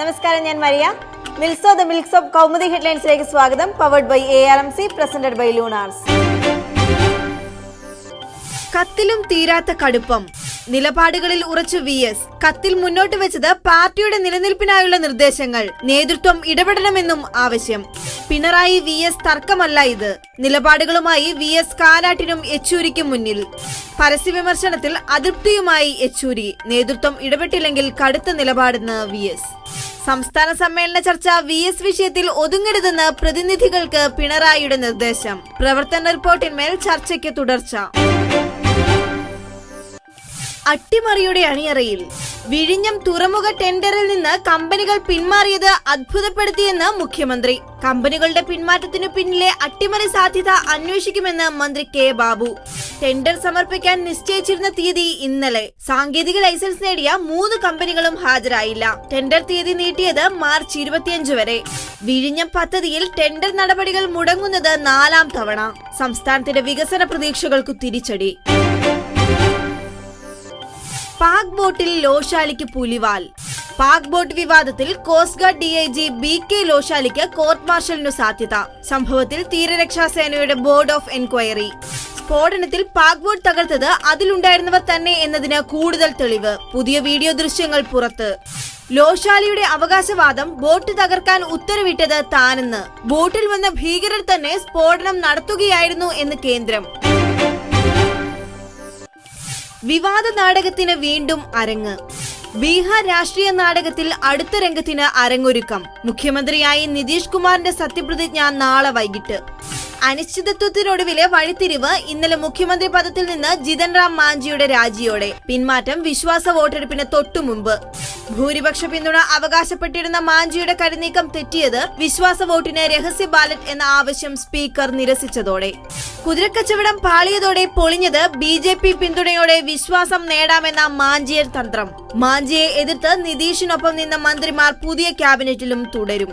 നമസ്കാരം ഞാൻ Maria. Milso the milks of Kaumudi ഹെഡ്ലൈൻസിലേക്ക് സ്വാഗതം. Powered by A R M C presented by Lunars കത്തിലും തീരാത്ത കടുപ്പം. നിലപാടുകളിൽ ഉറച്ചു വി എസ് കത്തിൽ മുന്നോട്ട് വെച്ചത് പാർട്ടിയുടെ നിലനിൽപ്പിനായുള്ള നിർദ്ദേശങ്ങൾ. നേതൃത്വം ഇടപെടണമെന്നും ആവശ്യം. പിണറായി വി എസ് തർക്കമല്ല ഇത്. നിലപാടുകളുമായി വി എസ് കാലാട്ടിനും യെച്ചൂരിക്കും മുന്നിൽ. പരസ്യ വിമർശനത്തിൽ അതൃപ്തിയുമായി യെച്ചൂരി. നേതൃത്വം ഇടപെട്ടില്ലെങ്കിൽ കടുത്ത നിലപാടെന്ന് വി എസ് സംസ്ഥാന സമ്മേളന ചർച്ച വി എസ് വിഷയത്തിൽ ഒതുങ്ങരുതെന്ന് പ്രതിനിധികൾക്ക് പിണറായിയുടെ നിർദ്ദേശം. പ്രവർത്തന റിപ്പോർട്ടിന്മേൽ ചർച്ചയ്ക്ക് തുടർച്ച. അട്ടിമറിയുടെ അണിയറയിൽ വിഴിഞ്ഞം തുറമുഖ ടെൻഡറിൽ നിന്ന് കമ്പനികൾ പിന്മാറിയത് അത്ഭുതപ്പെടുത്തിയെന്ന് മുഖ്യമന്ത്രി. കമ്പനികളുടെ പിന്മാറ്റത്തിനു പിന്നിലെ അട്ടിമറി സാധ്യത അന്വേഷിക്കുമെന്ന് മന്ത്രി കെ ബാബു. ടെൻഡർ സമർപ്പിക്കാൻ നിശ്ചയിച്ചിരുന്ന തീയതി ഇന്നലെ. സാങ്കേതിക ലൈസൻസ് നേടിയ മൂന്ന് കമ്പനികളും ഹാജരായില്ല. ടെൻഡർ തീയതി നീട്ടിയത് മാർച്ച് ഇരുപത്തിയഞ്ച് വരെ. വിഴിഞ്ഞം പദ്ധതിയിൽ ടെൻഡർ നടപടികൾ മുടങ്ങുന്നത് നാലാം തവണ. സംസ്ഥാനത്തിന്റെ വികസന പ്രതീക്ഷകൾക്കു തിരിച്ചടി. പാക് ബോട്ടിൽ ലോശാലിക്ക് പുലിവാൽ. പാക് ബോട്ട് വിവാദത്തിൽ coast guard D I G B K ലോശാലിക്ക് court മാർഷലിനു സാധ്യത. സംഭവത്തിൽ തീരരക്ഷാ സേനയുടെ ബോർഡ് ഓഫ് എൻക്വയറി. സ്ഫോടനത്തിൽ പാക്വേഡ് തകർത്തത് അതിലുണ്ടായിരുന്നവർ തന്നെ എന്നതിന് കൂടുതൽ തെളിവ്. പുതിയ വീഡിയോ ദൃശ്യങ്ങൾ പുറത്ത്. ലോഷാലിയുടെ അവകാശവാദം ബോട്ട് തകർക്കാൻ ഉത്തരവിട്ടത് താനെന്ന്. ബോട്ടിൽ വന്ന ഭീകരർ തന്നെ സ്ഫോടനം നടത്തുകയായിരുന്നു എന്ന് കേന്ദ്രം. വിവാദ നാടകത്തിന് വീണ്ടും അരങ്ങ്. ബീഹാർ രാഷ്ട്രീയ നാടകത്തിൽ അടുത്ത രംഗത്തിന് അരങ്ങൊരുക്കം. മുഖ്യമന്ത്രിയായി നിതീഷ് കുമാറിന്റെ സത്യപ്രതിജ്ഞ നാളെ വൈകിട്ട്. അനിശ്ചിതത്വത്തിനൊടുവിലെ വഴിത്തിരിവ് ഇന്നലെ മുഖ്യമന്ത്രി പദത്തിൽ നിന്ന് ജിതൻ റാം മാഞ്ചിയുടെ രാജിയോടെ. പിന്മാറ്റം വിശ്വാസ വോട്ടെടുപ്പിന് തൊട്ടു മുമ്പ്. ഭൂരിപക്ഷ പിന്തുണ അവകാശപ്പെട്ടിരുന്ന മാഞ്ചിയുടെ കരുനീക്കം തെറ്റിയത് വിശ്വാസ വോട്ടിന് രഹസ്യ ബാലറ്റ് എന്ന ആവശ്യം സ്പീക്കർ നിരസിച്ചതോടെ. കുതിരക്കച്ചവടം പാളിയതോടെ പൊളിഞ്ഞത് ബി ജെ പി പിന്തുണയോടെ വിശ്വാസം നേടാമെന്ന മാഞ്ചിയർ തന്ത്രം. മാഞ്ചിയെ എതിർത്ത് നിതീഷിനൊപ്പം നിന്ന മന്ത്രിമാർ പുതിയ ക്യാബിനറ്റിലും തുടരും.